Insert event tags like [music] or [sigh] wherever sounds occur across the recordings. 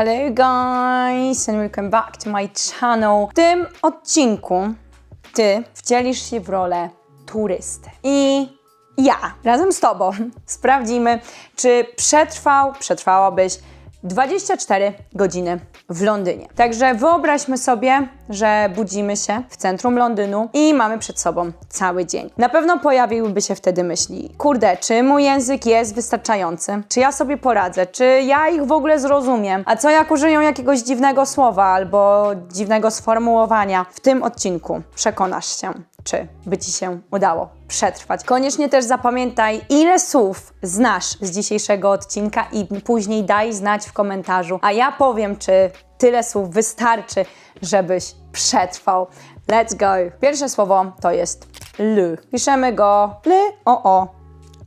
Hello guys and welcome back to my channel. W tym odcinku ty wcielisz się w rolę turysty. I ja razem z tobą [laughs] sprawdzimy, czy przetrwał, przetrwałabyś 24 godziny w Londynie. Także wyobraźmy sobie, że budzimy się w centrum Londynu i mamy przed sobą cały dzień. Na pewno pojawiłyby się wtedy myśli: kurde, czy mój język jest wystarczający? Czy ja sobie poradzę? Czy ja ich w ogóle zrozumiem? A co jak użyją jakiegoś dziwnego słowa albo dziwnego sformułowania? W tym odcinku przekonasz się, czy by ci się udało przetrwać. Koniecznie też zapamiętaj, ile słów znasz z dzisiejszego odcinka i później daj znać w komentarzu, a ja powiem, czy tyle słów wystarczy, żebyś przetrwał. Let's go! Pierwsze słowo to jest l. Piszemy go l, o, o.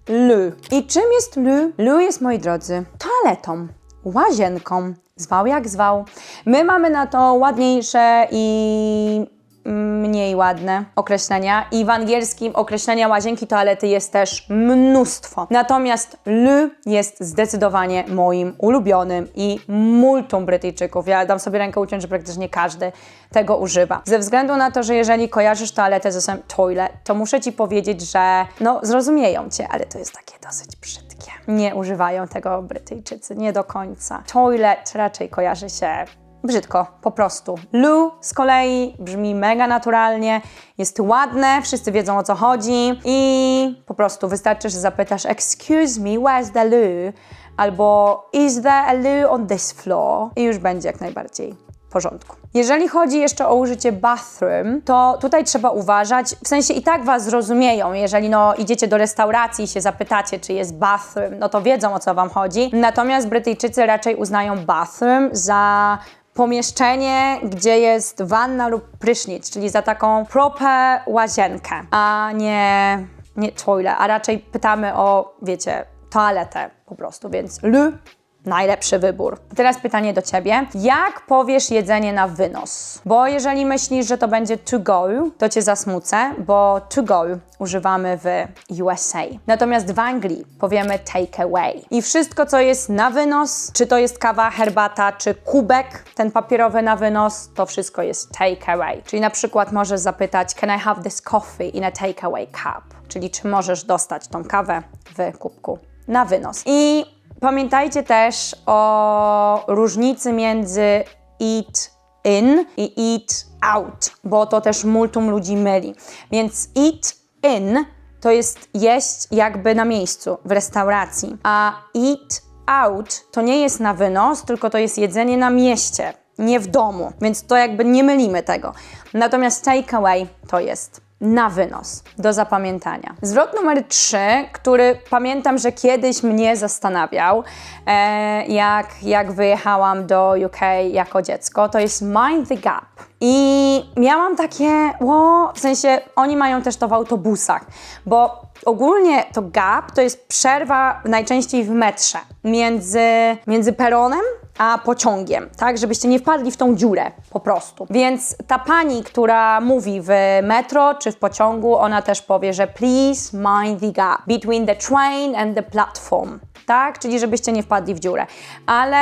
L. I czym jest l? L jest, moi drodzy, toaletą, łazienką. Zwał jak zwał. My mamy na to ładniejsze i mniej ładne określenia i w angielskim określenia łazienki toalety jest też mnóstwo. Natomiast L jest zdecydowanie moim ulubionym i multum Brytyjczyków. Ja dam sobie rękę uciąć, że praktycznie każdy tego używa. Ze względu na to, że jeżeli kojarzysz toaletę ze słowem toilet, to muszę Ci powiedzieć, że no zrozumieją Cię, ale to jest takie dosyć brzydkie. Nie używają tego Brytyjczycy, nie do końca. Toilet raczej kojarzy się brzydko, po prostu. Lu z kolei brzmi mega naturalnie, jest ładne, wszyscy wiedzą o co chodzi i po prostu wystarczy, że zapytasz excuse me, where's the loo? Albo is there a loo on this floor? I już będzie jak najbardziej porządku. Jeżeli chodzi jeszcze o użycie bathroom, to tutaj trzeba uważać, w sensie i tak Was zrozumieją, jeżeli no idziecie do restauracji i się zapytacie, czy jest bathroom, no to wiedzą o co Wam chodzi. Natomiast Brytyjczycy raczej uznają bathroom za pomieszczenie, gdzie jest wanna lub prysznic, czyli za taką proper łazienkę, a nie, nie toilet, a raczej pytamy o, wiecie, toaletę po prostu, więc l najlepszy wybór. Teraz pytanie do Ciebie. Jak powiesz jedzenie na wynos? Bo jeżeli myślisz, że to będzie to go, to Cię zasmucę, bo to go używamy w USA. Natomiast w Anglii powiemy take away. I wszystko, co jest na wynos, czy to jest kawa, herbata, czy kubek, ten papierowy na wynos, to wszystko jest take away. Czyli na przykład możesz zapytać, can I have this coffee in a take away cup? Czyli czy możesz dostać tą kawę w kubku na wynos. I Pamiętajcie też o różnicy między eat in i eat out, bo to też multum ludzi myli. Więc eat in to jest jeść jakby na miejscu, w restauracji, a eat out to nie jest na wynos, tylko to jest jedzenie na mieście, nie w domu, więc to jakby nie mylimy tego. Natomiast takeaway to jest na wynos do zapamiętania. Zwrot numer 3, który pamiętam, że kiedyś mnie zastanawiał, e, jak, jak wyjechałam do UK jako dziecko, to jest mind the gap. I miałam takie, o, w sensie oni mają też to w autobusach, bo ogólnie to gap to jest przerwa najczęściej w metrze między, między peronem a pociągiem, tak, żebyście nie wpadli w tą dziurę po prostu. Więc ta pani, która mówi w metro czy w pociągu, ona też powie, że please mind the gap between the train and the platform tak? Czyli żebyście nie wpadli w dziurę. Ale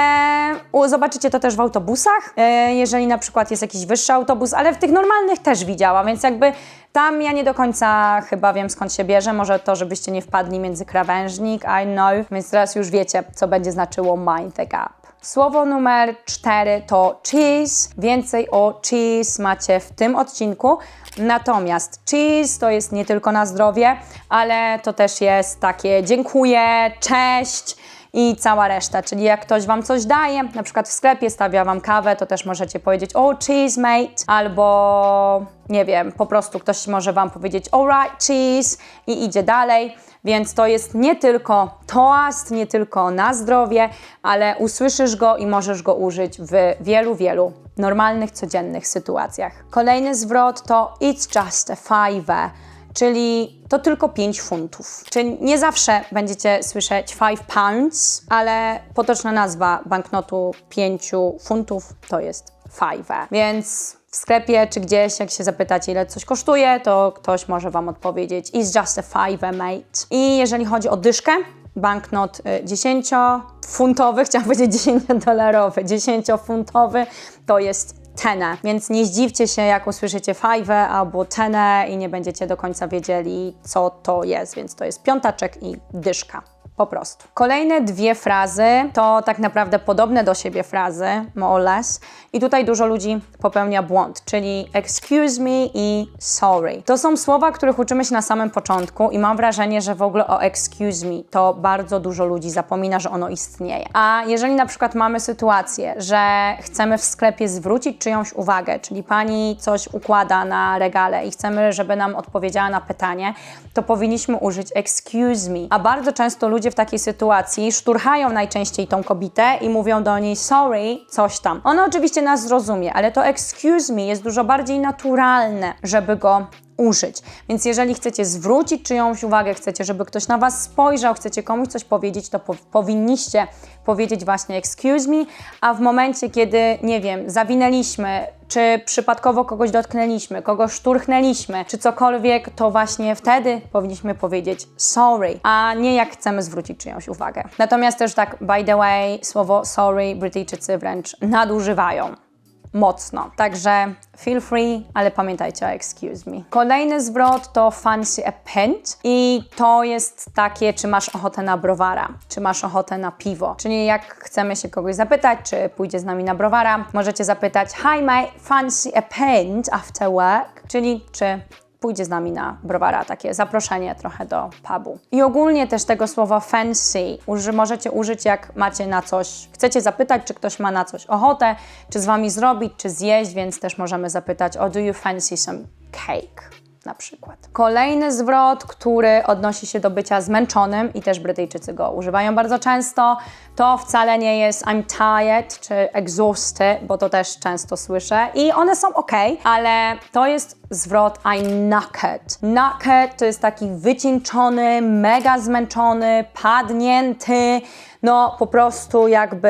zobaczycie to też w autobusach, e, jeżeli na przykład jest jakiś wyższy autobus, ale w tych normalnych też widziałam, więc jakby tam ja nie do końca chyba wiem skąd się bierze. Może to, żebyście nie wpadli między krawężnik, I know, więc teraz już wiecie, co będzie znaczyło mind the gap. Słowo numer cztery to cheese. Więcej o cheese macie w tym odcinku. Natomiast cheese to jest nie tylko na zdrowie, ale to też jest takie dziękuję, cześć i cała reszta. Czyli jak ktoś Wam coś daje, na przykład w sklepie stawia Wam kawę, to też możecie powiedzieć oh cheese mate albo nie wiem, po prostu ktoś może Wam powiedzieć alright cheese i idzie dalej. Więc to jest nie tylko toast, nie tylko na zdrowie, ale usłyszysz go i możesz go użyć w wielu, wielu normalnych, codziennych sytuacjach. Kolejny zwrot to it's just a fiver czyli to tylko 5 funtów. Czyli nie zawsze będziecie słyszeć 5 pounds, ale potoczna nazwa banknotu 5 funtów to jest fiver. Więc w sklepie czy gdzieś, jak się zapytacie, ile coś kosztuje, to ktoś może Wam odpowiedzieć It's just a fiver, mate. I jeżeli chodzi o dyszkę, banknot 10 y, [laughs] chciałam powiedzieć 10-dolarowy, 10-funtowy to jest tenę, więc nie zdziwcie się, jak usłyszycie fajwę albo tenę i nie będziecie do końca wiedzieli, co to jest, więc to jest piątaczek i dyszka. Po prostu. Kolejne dwie frazy to tak naprawdę podobne do siebie frazy, more or less. I tutaj dużo ludzi popełnia błąd, czyli excuse me i sorry. To są słowa, których uczymy się na samym początku i mam wrażenie, że w ogóle o excuse me to bardzo dużo ludzi zapomina, że ono istnieje. A jeżeli na przykład mamy sytuację, że chcemy w sklepie zwrócić czyjąś uwagę, czyli pani coś układa na regale i chcemy, żeby nam odpowiedziała na pytanie, to powinniśmy użyć excuse me. A bardzo często ludzie w takiej sytuacji szturchają najczęściej tą kobietę i mówią do niej sorry, coś tam. Ona oczywiście nas zrozumie, ale to excuse me jest dużo bardziej naturalne, żeby go użyć. Więc jeżeli chcecie zwrócić czyjąś uwagę, chcecie, żeby ktoś na Was spojrzał, chcecie komuś coś powiedzieć, to po powinniście powiedzieć właśnie excuse me, a w momencie, kiedy, nie wiem, zawinęliśmy, czy przypadkowo kogoś dotknęliśmy, kogoś szturchnęliśmy, czy cokolwiek, to właśnie wtedy powinniśmy powiedzieć sorry, a nie jak chcemy zwrócić czyjąś uwagę. Natomiast też tak, by the way, słowo sorry Brytyjczycy wręcz nadużywają mocno. Także feel free, ale pamiętajcie o excuse me. Kolejny zwrot to fancy a pint i to jest takie, czy masz ochotę na browara, czy masz ochotę na piwo. Czyli jak chcemy się kogoś zapytać, czy pójdzie z nami na browara, możecie zapytać hi mate, fancy a pint after work, czyli czy pójdzie z nami na browara, takie zaproszenie trochę do pubu. I ogólnie też tego słowa fancy uży, możecie użyć jak macie na coś, chcecie zapytać, czy ktoś ma na coś ochotę, czy z wami zrobić, czy zjeść, więc też możemy zapytać o do you fancy some cake? Na przykład. Kolejny zwrot, który odnosi się do bycia zmęczonym i też Brytyjczycy go używają bardzo często, to wcale nie jest I'm tired czy exhausted, bo to też często słyszę i one są ok, ale to jest zwrot I'm knackered. Knackered to jest taki wycieńczony, mega zmęczony, padnięty, no po prostu jakby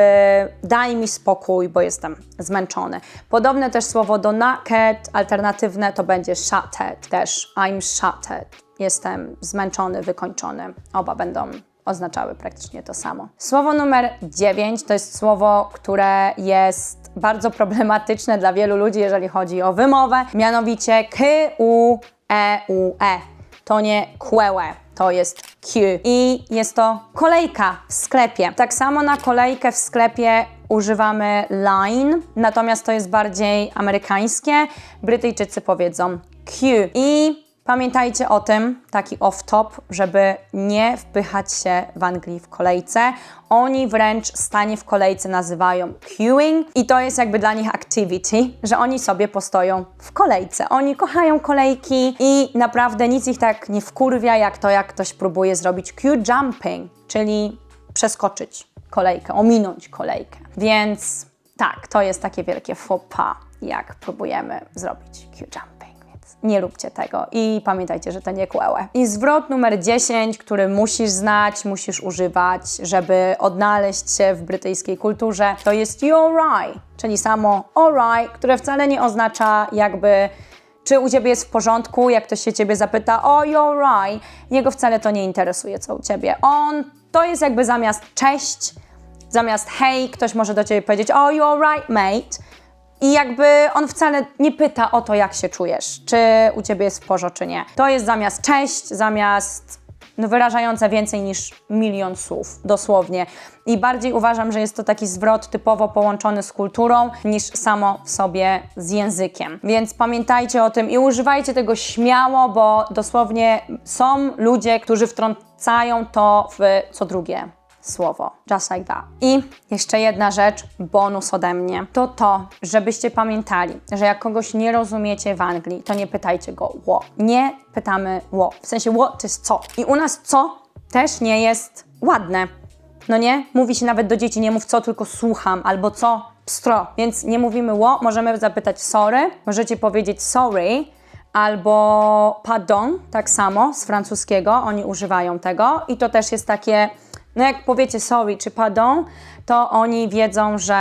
daj mi spokój, bo jestem zmęczony. Podobne też słowo do knackered, alternatywne to będzie shattered, też I'm shattered. Jestem zmęczony, wykończony. Oba będą oznaczały praktycznie to samo. Słowo numer 9 to jest słowo, które jest bardzo problematyczne dla wielu ludzi, jeżeli chodzi o wymowę, mianowicie k, u, e, u, e. To nie kłełe, to jest Q. I jest to kolejka w sklepie. Tak samo na kolejkę w sklepie używamy line, natomiast to jest bardziej amerykańskie. Brytyjczycy powiedzą Q. I Pamiętajcie o tym, taki off-top, żeby nie wpychać się w Anglii w kolejce. Oni wręcz stanie w kolejce nazywają queuing i to jest jakby dla nich activity, że oni sobie postoją w kolejce. Oni kochają kolejki i naprawdę nic ich tak nie wkurwia, jak to, jak ktoś próbuje zrobić queue jumping, czyli przeskoczyć kolejkę, ominąć kolejkę. Więc tak, to jest takie wielkie faux pas, jak próbujemy zrobić queue jumping nie róbcie tego i pamiętajcie, że to nie kłełe. I zwrot numer 10, który musisz znać, musisz używać, żeby odnaleźć się w brytyjskiej kulturze, to jest you're right, czyli samo alright, które wcale nie oznacza jakby czy u Ciebie jest w porządku, jak ktoś się Ciebie zapyta, o, you're right, jego wcale to nie interesuje, co u Ciebie. On, to jest jakby zamiast cześć, zamiast hej, ktoś może do Ciebie powiedzieć, o, you're right, mate, i jakby on wcale nie pyta o to, jak się czujesz, czy u ciebie jest w porządku, czy nie. To jest zamiast cześć, zamiast no, wyrażające więcej niż milion słów, dosłownie. I bardziej uważam, że jest to taki zwrot typowo połączony z kulturą, niż samo w sobie z językiem. Więc pamiętajcie o tym i używajcie tego śmiało, bo dosłownie są ludzie, którzy wtrącają to w co drugie słowo. Just like that. I jeszcze jedna rzecz, bonus ode mnie, to to, żebyście pamiętali, że jak kogoś nie rozumiecie w Anglii, to nie pytajcie go what. Nie pytamy what. W sensie what to jest co. I u nas co też nie jest ładne. No nie? Mówi się nawet do dzieci, nie mów co, tylko słucham, albo co, pstro. Więc nie mówimy what, możemy zapytać sorry, możecie powiedzieć sorry, albo pardon, tak samo z francuskiego, oni używają tego i to też jest takie no jak powiecie sorry czy pardon, to oni wiedzą, że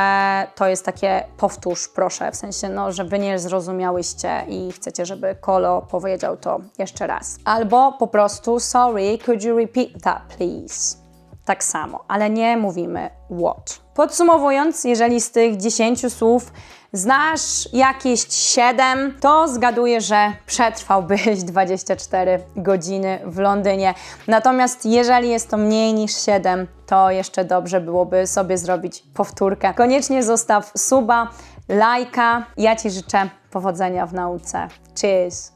to jest takie powtórz, proszę, w sensie, no, że wy nie zrozumiałyście i chcecie, żeby Kolo powiedział to jeszcze raz. Albo po prostu sorry, could you repeat that please? tak samo, ale nie mówimy what. Podsumowując, jeżeli z tych 10 słów znasz jakieś 7, to zgaduję, że przetrwałbyś [laughs] 24 godziny w Londynie. Natomiast jeżeli jest to mniej niż 7, to jeszcze dobrze byłoby sobie zrobić powtórkę. Koniecznie zostaw suba, lajka. Ja Ci życzę powodzenia w nauce. Cheers!